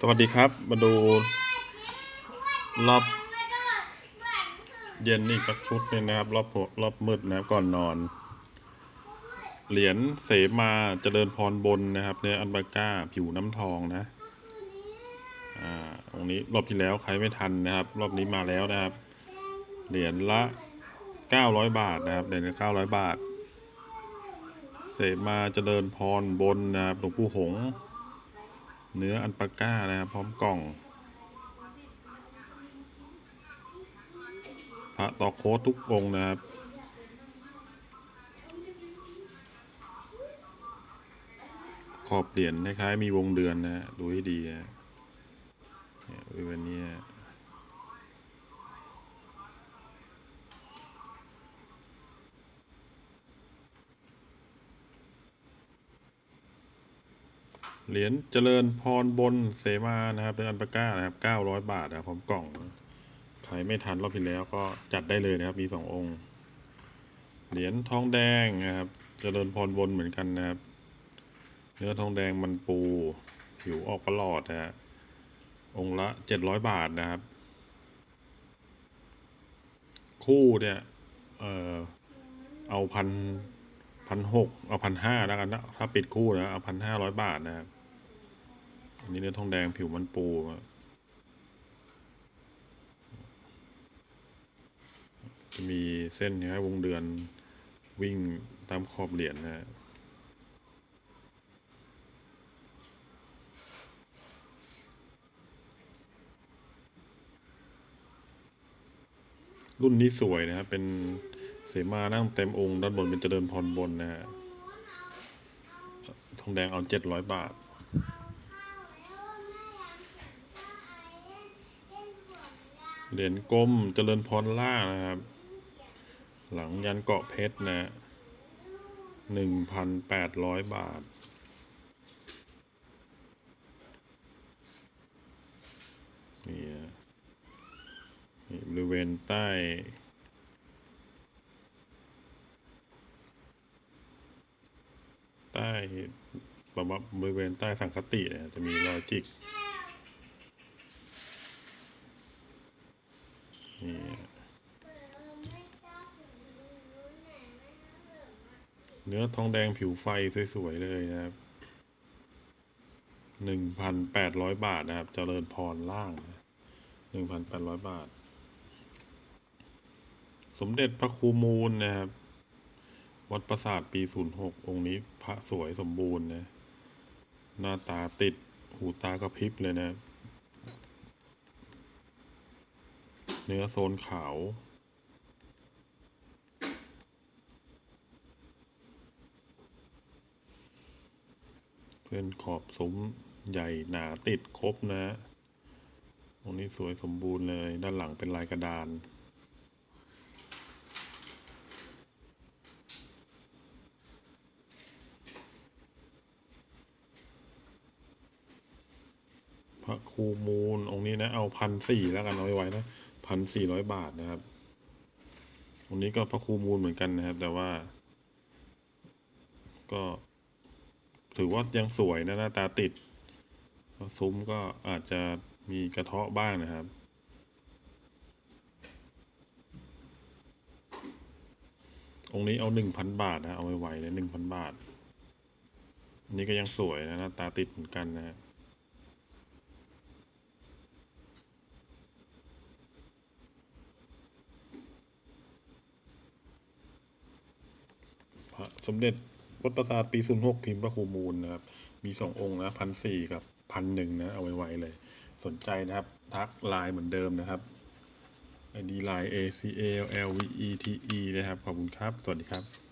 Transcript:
สวัสดีครับ มาดูรอบเย็นนี่สักชุดนึงนะครับ รอบรอบมืดนะครับก่อนนอน เหรียญเสมาเจริญพรบนนะครับเนื้ออันบาก้าผิวน้ำทองนะ อ่าตรงนี้รอบที่แล้วใครไม่ทันนะครับ รอบนี้มาแล้วนะครับ เหรียญละเก้าร้อยบาทนะครับเหรียญละเก้าร้อยบาท เสมาเจริญพรบนนะครับหลวงปู่หง เนื้ออันปาก้านะครับพร้อมกล่อง พระต่อโค้ดทุกองนะครับ ขอบเหรียญคล้ายๆมีวงเดือนนะดูให้ดีนะเนี่ยบริเวณนี้ เหรียญเจริญพรบนเสมานะครับเดือนอันปาก้านะครับเก้าร้อยบาทนะครับพร้อมกล่องใครไม่ทันรอบที่แล้วก็จัดได้เลยนะครับ มีสององค์ เหรียญทองแดงนะครับเจริญพรบนเหมือนกันนะครับ เนื้อทองแดงมันปู ผิวออกประหลอดนะฮะองละเจ็ดร้อยบาทนะครับ คู่เนี่ยเออเอาพันพันหกเอาพันห้าแล้วกันนะถ้าปิดคู่นะเอาพันห้าร้อยบาทนะครับ อันนี้เนื้อทองแดงผิวมันปูจะมีเส้นนะวงเดือนวิ่งตามขอบเหรียญนะฮะรุ่นนี้สวยนะครับ เป็นเสมานั่งเต็มองค์ ด้านบนเป็นเจริญพรบนนะฮะ ทองแดงเอาเจ็ดร้อยบาท เหรียญกลมเจริญพรล่านะครับ หลังยันเกาะเพชรนะหนึ่งพันแปดร้อยบาท นี่นะนี่บริเวณใต้ใต้บบบริเวณใต้สังคติเนี่ยจะมีรอจิก นี่เนื้อทองแดงผิวไฟสวยๆเลยนะครับหนึ่งพันแปดร้อยบาทนะครับเจริญพรล่างหนึ่งพันแปดร้อยบาท สมเด็จพระครูมูลนะครับ วัดประสาทปีศูนย์หกองค์นี้พระสวยสมบูรณ์นะ หน้าตาติดหูตากระพริบเลยนะ เนื้อโซนขาวเป็นขอบซุ้มใหญ่หนาติดครบนะตรงนี้สวยสมบูรณ์เลย ด้านหลังเป็นลายกระดานพระครูมูลองค์นี้นะ เอาพันสี่แล้วกันเอาไว้ไว้นะ พันสี่ร้อยบาทนะครับองนี้ก็พระครูมูลเหมือนกันนะครับ แต่ว่า ก็ ถือว่ายังสวยนะหน้าตาติด ซุ้มก็อาจจะมีกระเทาะบ้างนะครับองนี้เอาหนึ่งพันบาทนะ เอาไว้ไว้เลยหนึ่งพันบาทนนี้ก็ยังสวยนะหน้าตาติดเหมือนกันนะฮะ พระ สมเด็จวัดประสาทปีศูนย์หกพิมพ์พระครูมูลนะครับ มีสององค์นะพันสี่กับพันหนึ่งนะ เอาไว้ๆเลย สนใจนะครับ ทักไลน์เหมือนเดิมนะครับ ID ไลน์ A C A L V E T E นะครับ ขอบคุณครับ สวัสดีครับ